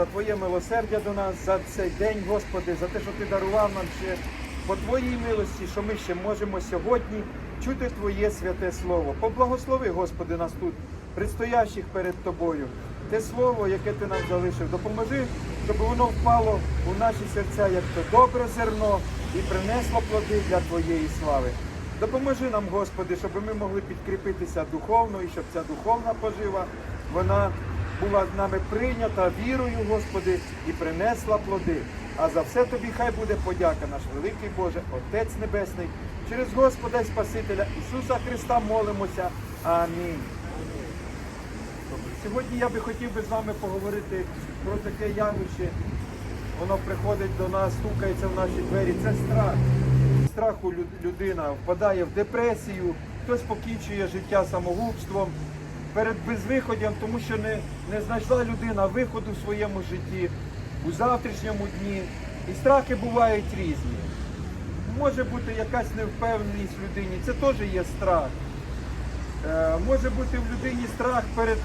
за Твоє милосердя до нас, за цей день, Господи, за те, що Ти дарував нам ще по Твоїй милості, що ми ще можемо сьогодні чути Твоє святе Слово. Поблагослови, Господи, нас тут, предстоящих перед Тобою. Те слово, яке ти нам залишив, допоможи, щоб воно впало у наші серця, як то добре зерно, і принесло плоди для Твоєї слави. Допоможи нам, Господи, щоб ми могли підкріпитися духовно і щоб ця духовна пожива вона була нами прийнята вірою, Господи, і принесла плоди. А за все тобі хай буде подяка, наш великий Боже, Отець Небесний, через Господа і Спасителя Ісуса Христа молимося. Амінь. Сьогодні я би хотів би з вами поговорити про таке явище. Воно приходить до нас, стукається в наші двері. Це страх. Страху лю- людина впадає в депресію, хтось покінчує життя самогубством перед безвиходям, тому що не, не знайшла людина виходу в своєму житті у завтрашньому дні. І страхи бувають різні. Може бути якась невпевненість в людині, це теж є страх. Е, Може бути в людині страх перед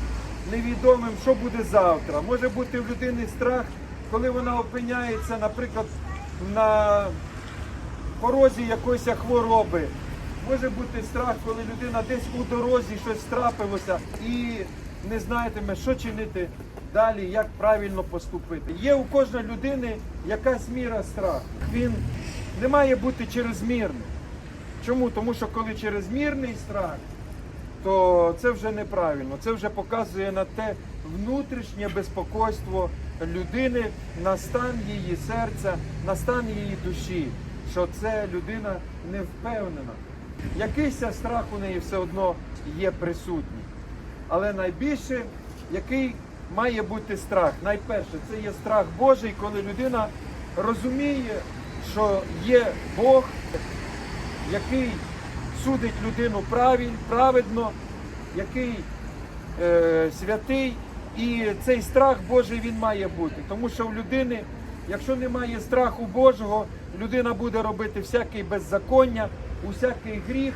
невідомим, що буде завтра. Може бути в людині страх, коли вона опиняється, наприклад, на порозі якоїсь хвороби. Може бути страх, коли людина десь у дорозі щось трапилося і не знатиме, що чинити далі, як правильно поступити. Є у кожної людини якась міра страху. Він не має бути чрезмірним. Чому? Тому що коли чрезмірний страх, то це вже неправильно. Це вже показує на те внутрішнє безпокойство людини, на стан її серця, на стан її душі, що це людина не впевнена. Якийсь страх у неї все одно є присутній. Але найбільше, який має бути страх? Найперше, це є страх Божий, коли людина розуміє, що є Бог, який судить людину праведно, який е, святий. І цей страх Божий він має бути. Тому що в людини, якщо немає страху Божого, людина буде робити всякий беззаконня, усякий гріх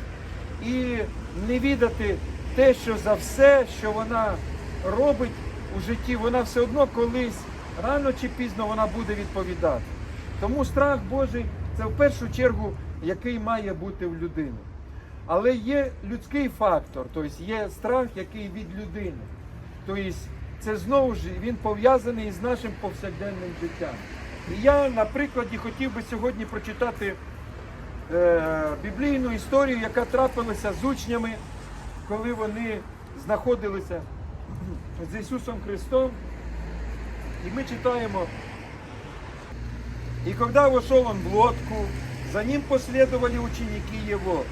і не відати те, що за все, що вона робить у житті, вона все одно колись, рано чи пізно вона буде відповідати. Тому страх Божий це в першу чергу, який має бути в людини. Але є людський фактор, тобто є страх, який від людини. Тобто це знову ж він пов'язаний з нашим повсякденним життям. І я на прикладі хотів би сьогодні прочитати біблійну історію, яка трапилася з учнями, коли вони знаходилися з Ісусом Христом. І ми читаємо И когда вошел он в лодку, за ним последовали ученики его.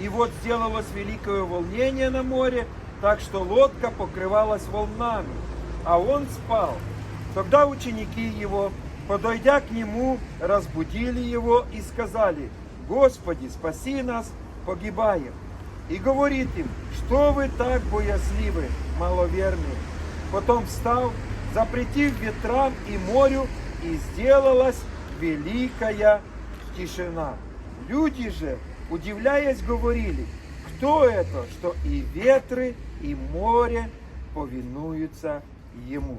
И вот сделалось великое волнение на море, так что лодка покрывалась волнами, а он спал. Тогда ученики его, подойдя к нему, разбудили его и сказали, Господи, спаси нас, погибаем. И говорит им, что вы так боязливы, маловерные. Потом встал, запретив ветрам и морю, и сделалась великая тишина. Люди же, удивляясь, говорили, кто это, что и ветры, и море повинуются ему.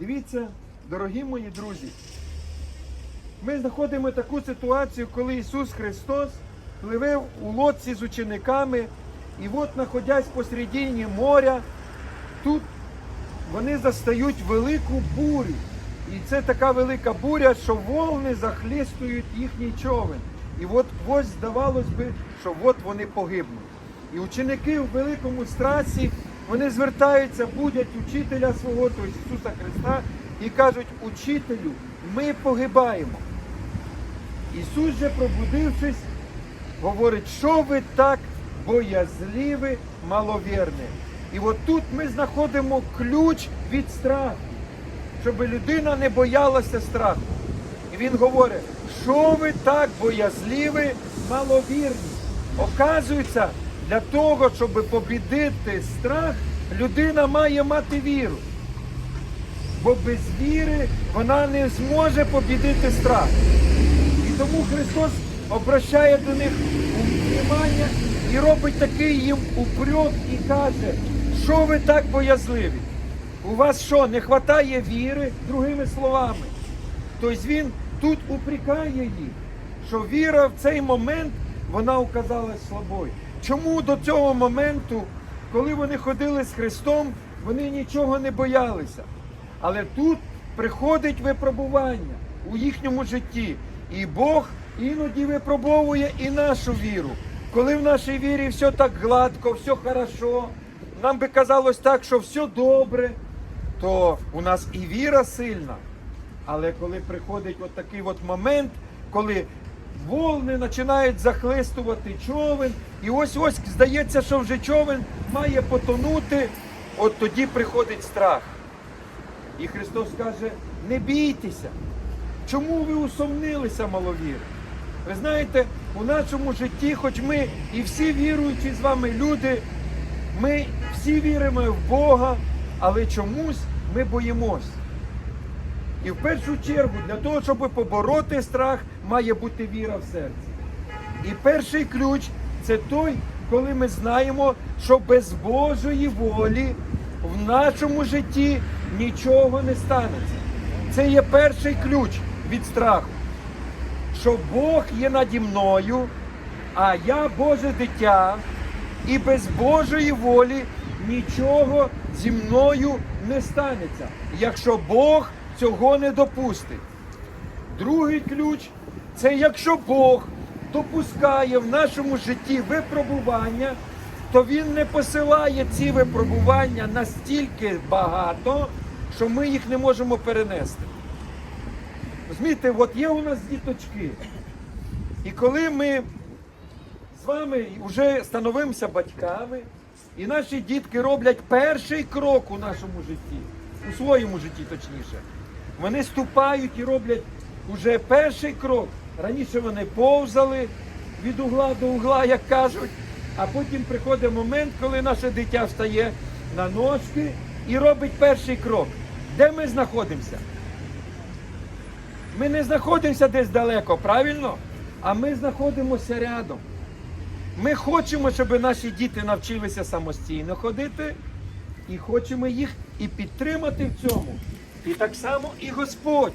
Дивіться, дорогі мої друзі, Ми знаходимо таку ситуацію, коли Ісус Христос пливе у лодці з учениками, і от, знаходясь посередині моря, тут вони застають велику бурю. І це така велика буря, що волни захлістують їхній човен. І от ось здавалось би, що от вони погибнуть. І ученики в великому страсі вони звертаються, будять учителя свого, тобто Ісуса Христа, і кажуть, учителю, ми погибаємо. Ісус же, пробудившись, говорить, що ви так боязливі, маловірні. І от тут ми знаходимо ключ від страху, щоб людина не боялася страху. І він говорить, що ви так боязливі, маловірні. Оказується, для того, щоб побідити страх, людина має мати віру. Бо без віри вона не зможе побідити страх. Тому Христос обращає до них внимання і робить такий їм упрек і каже, що ви так боязливі. у вас що, не вистачає віри, другими словами. Тобто він тут упрекає їх, що віра в цей момент вона оказалась слабою. Чому до цього моменту, коли вони ходили з Христом, вони нічого не боялися? Але тут приходить випробування у їхньому житті. І Бог іноді випробовує і нашу віру. Коли в нашій вірі все так гладко, все хорошо, нам би казалось так, що все добре, то у нас і віра сильна. Але коли приходить от такий от момент, коли волни починають захлистувати човен, і ось ось здається, що вже човен має потонути, от тоді приходить страх. І Христос каже: не бійтеся. Чому ви усомнилися, маловіри? Ви знаєте, у нашому житті, хоч ми і всі віруючі з вами люди, ми всі віримо в Бога, але чомусь ми боїмось. І в першу чергу для того, щоб побороти страх, має бути віра в серці. І перший ключ це той, коли ми знаємо, що без Божої волі в нашому житті нічого не станеться. Це є перший ключ від страху. Що Бог є наді мною, а я Боже дитя, і без Божої волі нічого зі мною не станеться, якщо Бог цього не допустить. Другий ключ це якщо Бог допускає в нашому житті випробування, то Він не посилає ці випробування настільки багато, що ми їх не можемо перенести. Розумієте, от є у нас діточки. І коли ми з вами вже становимося батьками, і наші дітки роблять перший крок у нашому житті, у своєму житті точніше, вони ступають і роблять уже перший крок. Раніше вони повзали від угла до угла, як кажуть, а потім приходить момент, коли наше дитя встає на ножки і робить перший крок. Де ми знаходимося? Ми не знаходимося десь далеко, правильно? А ми знаходимося рядом. Ми хочемо, щоб наші діти навчилися самостійно ходити, і хочемо їх і підтримати в цьому. І так само і Господь.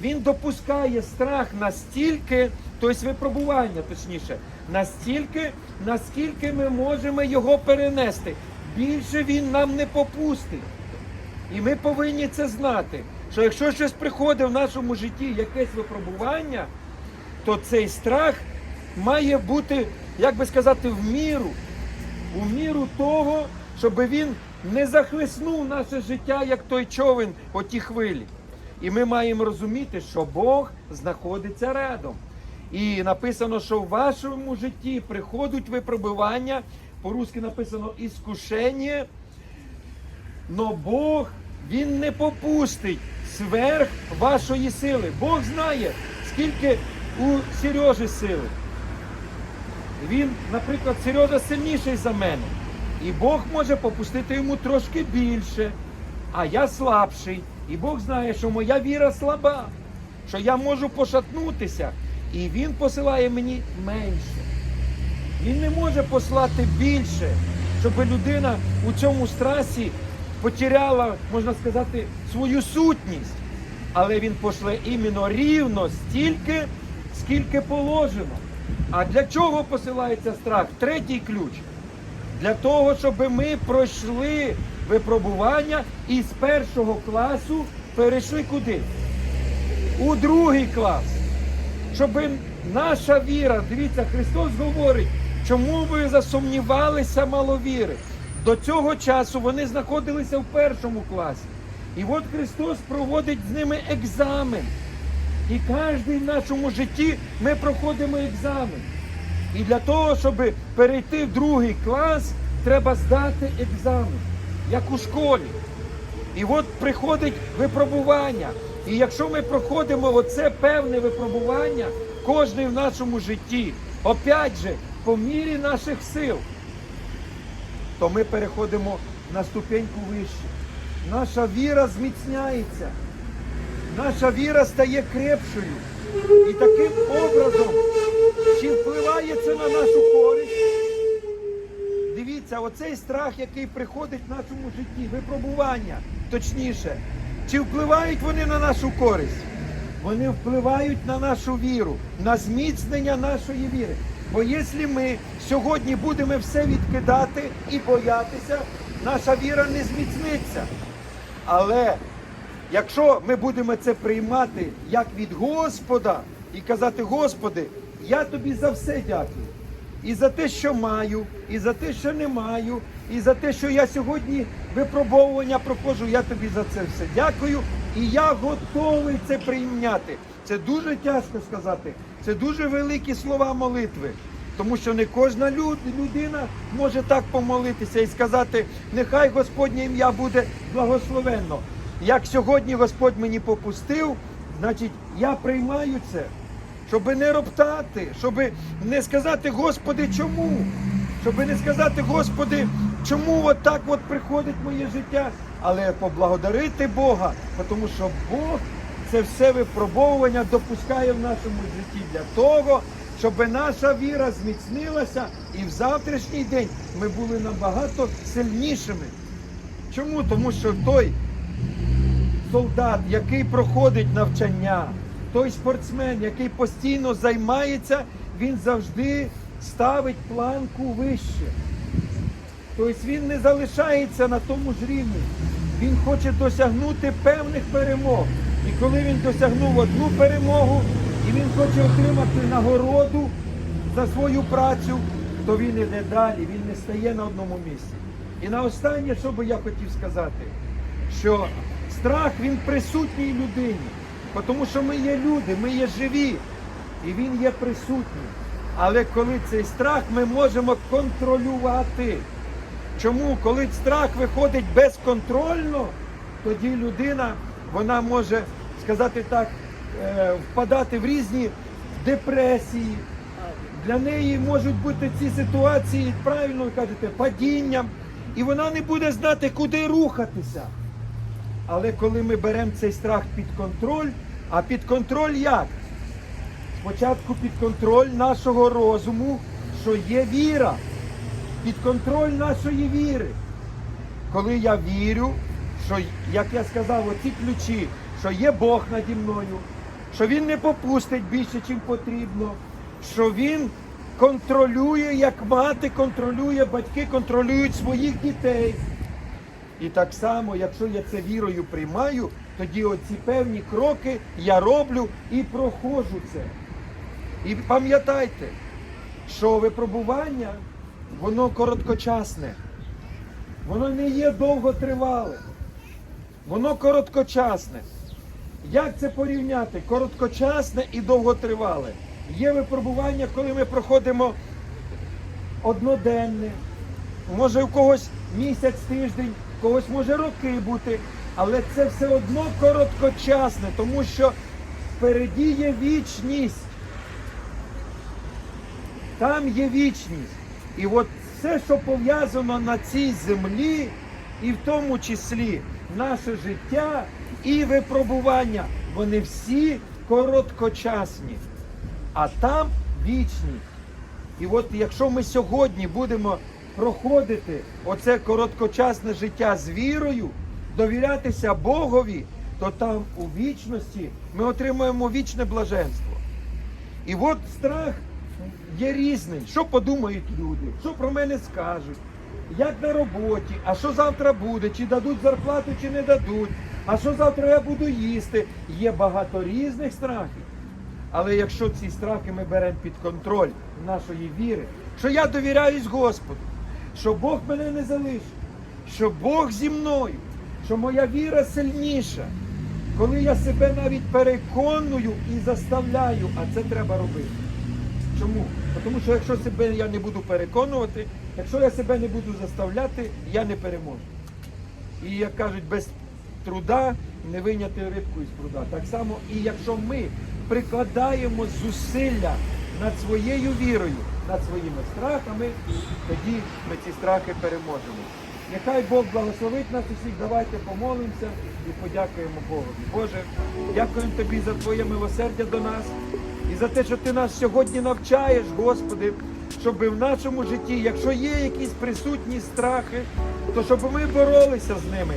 Він допускає страх настільки, тобто випробування, точніше, настільки, наскільки ми можемо його перенести. Більше він нам не попустить. І ми повинні це знати, що якщо щось приходить в нашому житті, якесь випробування, то цей страх має бути, як би сказати, в міру, у міру того, щоб він не захлеснув наше життя, як той човен по ті хвилі. І ми маємо розуміти, що Бог знаходиться рядом. І написано, що в вашому житті приходять випробування, по-русски написано іскушення, Но Бог Він не попустить сверх вашої сили. Бог знає, скільки у Сережі сили. Він, наприклад, Сережа сильніший за мене. І Бог може попустити йому трошки більше, а я слабший. І Бог знає, що моя віра слаба, що я можу пошатнутися. І Він посилає мені менше. Він не може послати більше, щоб людина у цьому страсі потеряла, можна сказати, свою сутність. Але він пошле іменно рівно стільки, скільки положено. А для чого посилається страх? Третій ключ. Для того, щоб ми пройшли випробування і з першого класу перейшли куди? У другий клас. Щоб наша віра, дивіться, Христос говорить, чому ви засумнівалися маловіри. До цього часу вони знаходилися в першому класі. І от Христос проводить з ними екзамен. І кожен в нашому житті ми проходимо екзамен. І для того, щоб перейти в другий клас, треба здати екзамен, як у школі. І от приходить випробування. І якщо ми проходимо оце певне випробування, кожен в нашому житті, опять же, по мірі наших сил, то ми переходимо на ступеньку вище. Наша віра зміцняється, наша віра стає крепшою. І таким образом, чи впливає це на нашу користь? дивіться, оцей страх, який приходить в нашому житті, випробування, точніше, чи впливають вони на нашу користь? Вони впливають на нашу віру, на зміцнення нашої віри. Бо якщо ми сьогодні будемо все відкидати і боятися, наша віра не зміцниться. Але якщо ми будемо це приймати як від Господа і казати, Господи, я тобі за все дякую. І за те, що маю, і за те, що не маю, і за те, що я сьогодні випробовування проходжу, я тобі за це все дякую. І я готовий це прийняти. Це дуже тяжко сказати. Це дуже великі слова молитви. Тому що не кожна люд- людина може так помолитися і сказати, нехай Господнє ім'я буде благословенно. Як сьогодні Господь мені попустив, значить я приймаю це щоб не роптати, щоб не сказати, Господи, чому? Щоб не сказати, Господи, чому от так от приходить моє життя, але поблагодарити Бога, тому що Бог це все випробовування допускає в нашому житті для того, щоб наша віра зміцнилася і в завтрашній день ми були набагато сильнішими. Чому? Тому що той солдат, який проходить навчання, той спортсмен, який постійно займається, він завжди ставить планку вище. Тобто він не залишається на тому ж рівні. Він хоче досягнути певних перемог. І коли він досягнув одну перемогу, і він хоче отримати нагороду за свою працю, то він іде далі, він не стає на одному місці. І на останнє, що би я хотів сказати, що страх він присутній людині, тому що ми є люди, ми є живі, і він є присутній. Але коли цей страх ми можемо контролювати. Чому? Коли страх виходить безконтрольно, тоді людина вона може сказати так, е, впадати в різні депресії. Для неї можуть бути ці ситуації, правильно ви кажете, падінням, і вона не буде знати, куди рухатися. Але коли ми беремо цей страх під контроль, а під контроль як? Спочатку під контроль нашого розуму, що є віра, під контроль нашої віри. Коли я вірю, що, як я сказав, оці ключі, що є Бог наді мною, що Він не попустить більше, чим потрібно, що Він контролює, як мати контролює, батьки контролюють своїх дітей. І так само, якщо я це вірою приймаю, тоді оці певні кроки я роблю і проходжу це. І пам'ятайте, що випробування, воно короткочасне, воно не є довготривале, воно короткочасне. Як це порівняти? Короткочасне і довготривале. Є випробування, коли ми проходимо одноденне, може в когось місяць, тиждень, в когось може роки бути, але це все одно короткочасне, тому що впереді є вічність. Там є вічність. І от все, що пов'язано на цій землі, і в тому числі наше життя і випробування, вони всі короткочасні, а там вічні. І от якщо ми сьогодні будемо проходити оце короткочасне життя з вірою, довірятися Богові, то там у вічності ми отримаємо вічне блаженство. І от страх є різний. Що подумають люди, що про мене скажуть, як на роботі, а що завтра буде, чи дадуть зарплату, чи не дадуть, а що завтра я буду їсти. Є багато різних страхів. Але якщо ці страхи ми беремо під контроль нашої віри, що я довіряюсь Господу, що Бог мене не залишить, що Бог зі мною, що моя віра сильніша, коли я себе навіть переконую і заставляю, а це треба робити. Чому? Тому що якщо себе я не буду переконувати, якщо я себе не буду заставляти, я не переможу. І як кажуть, без труда не виняти рибку із пруда. Так само і якщо ми прикладаємо зусилля над своєю вірою, над своїми страхами, тоді ми ці страхи переможемо. Нехай Бог благословить нас усіх, давайте помолимося і подякуємо Богу. Боже, дякуємо Тобі за Твоє милосердя до нас і за те, що Ти нас сьогодні навчаєш, Господи, щоб в нашому житті, якщо є якісь присутні страхи, то щоб ми боролися з ними.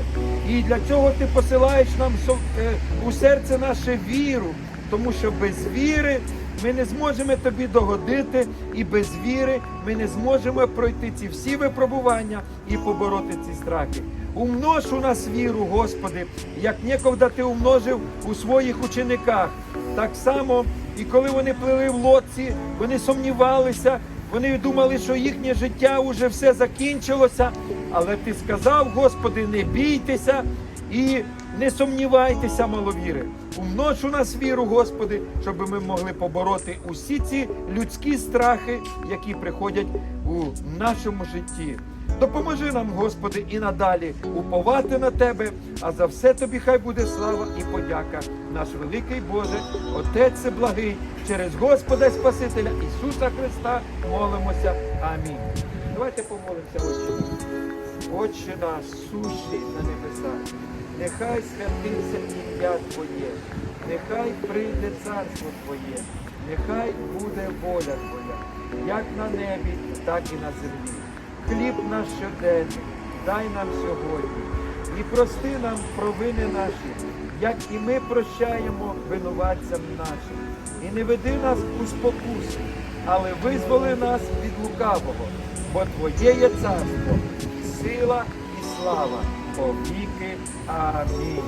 І для цього ти посилаєш нам е, у серце наше віру, тому що без віри ми не зможемо тобі догодити, і без віри ми не зможемо пройти ці всі випробування і побороти ці страхи. Умнож у нас віру, Господи, як некогда ти умножив у своїх учениках. Так само, і коли вони плили в лодці, вони сумнівалися, вони думали, що їхнє життя вже все закінчилося. Але ти сказав, Господи, не бійтеся і не сумнівайтеся, маловіри. Умнож у нас віру, Господи, щоб ми могли побороти усі ці людські страхи, які приходять у нашому житті. Допоможи нам, Господи, і надалі уповати на Тебе, а за все Тобі хай буде слава і подяка. Наш великий Боже, Отець благий, через Господа Спасителя Ісуса Христа молимося. Амінь. Давайте помолимося, Отче. Отче наш, сущий на небесах, нехай святиться ім'я Твоє, нехай прийде царство Твоє, нехай буде воля Твоя, як на небі, так і на землі. Хліб наш щоденний, дай нам сьогодні, і прости нам провини наші, як і ми прощаємо винуватцям нашим. І не веди нас у спокусу, але визволи нас від лукавого, бо Твоє є царство, сила і слава повіки. Амінь.